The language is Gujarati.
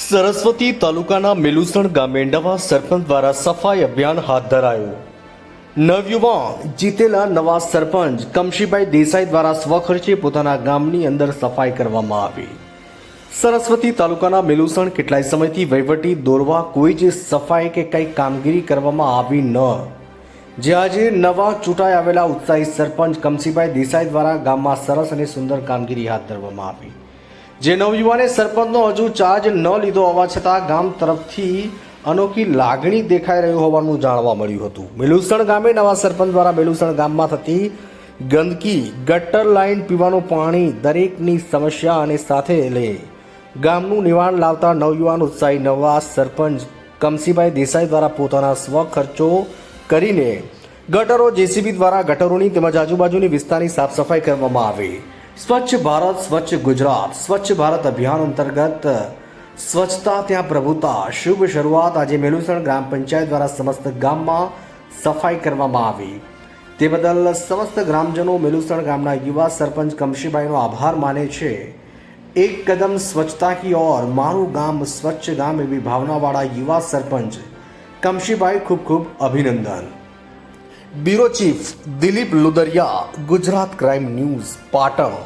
સરસ્વતી તાલુકાના મેલુસણ ગામે નવા સરપંચ દ્વારા સફાઈ અભિયાન હાથ ધરાયું. નવયુવાન જીતેલા નવા સરપંચ કમશીભાઈ દેસાઈ દ્વારા સ્વખર્ચે પોતાના ગામની અંદર સફાઈ કરવામાં આવી. સરસ્વતી તાલુકાના મેલુસણ કેટલાય સમયથી વહીવટી દોરવા કોઈ જ સફાઈ કે કંઈ કામગીરી કરવામાં આવી ન. જે આજે નવા ચૂંટાઈ આવેલા ઉત્સાહી સરપંચ કમસીભાઈ દેસાઈ દ્વારા ગામમાં સરસ અને સુંદર કામગીરી હાથ ધરવામાં આવી. જે નવયુવાને સરપંચનો હજુ ચાર્જ ન લીધો હોવા છતાં ગામ તરફથી અનોખી લાગણી દેખાઈ રહ્યું હોવાનું જાણવા મળ્યું હતું. મેલુસણ ગામે નવા સરપંચ દ્વારા મેલુસણ ગામમાં થતી ગંદકી, ગટર લાઈન પીવાનું પાણી દરેકની સમસ્યા અને સાથે લઈ ગામનું નિવારણ લાવતા નવયુવાન ઉત્સાહી નવા સરપંચ કમસીભાઈ દેસાઈ દ્વારા પોતાના સ્વ ખર્ચો કરીને ગટરો જેસીબી દ્વારા ગટરોની તેમજ આજુબાજુની વિસ્તારની સાફસફાઈ કરવામાં આવી. સ્વચ્છ ભારત, સ્વચ્છ ગુજરાત, સ્વચ્છ ભારત અભિયાન અંતર્ગત સ્વચ્છતા ત્યાં પ્રભુતા. શુભ શરૂઆત આજે મેલુસણ ગ્રામ પંચાયત દ્વારા સમસ્ત ગામમાં સફાઈ કરવામાં આવી. તે બદલ સમસ્ત ગ્રામજનો મેલુસણ ગામના યુવા સરપંચ કમશીભાઈનો આભાર માને છે. એક કદમ સ્વચ્છતા કી ઓર, મારું ગામ સ્વચ્છ ગામ એવી ભાવનાવાળા યુવા સરપંચ કમશીભાઈ ખૂબ ખૂબ અભિનંદન. Bureau chief Dilip Ludariya Gujarat crime news Patan.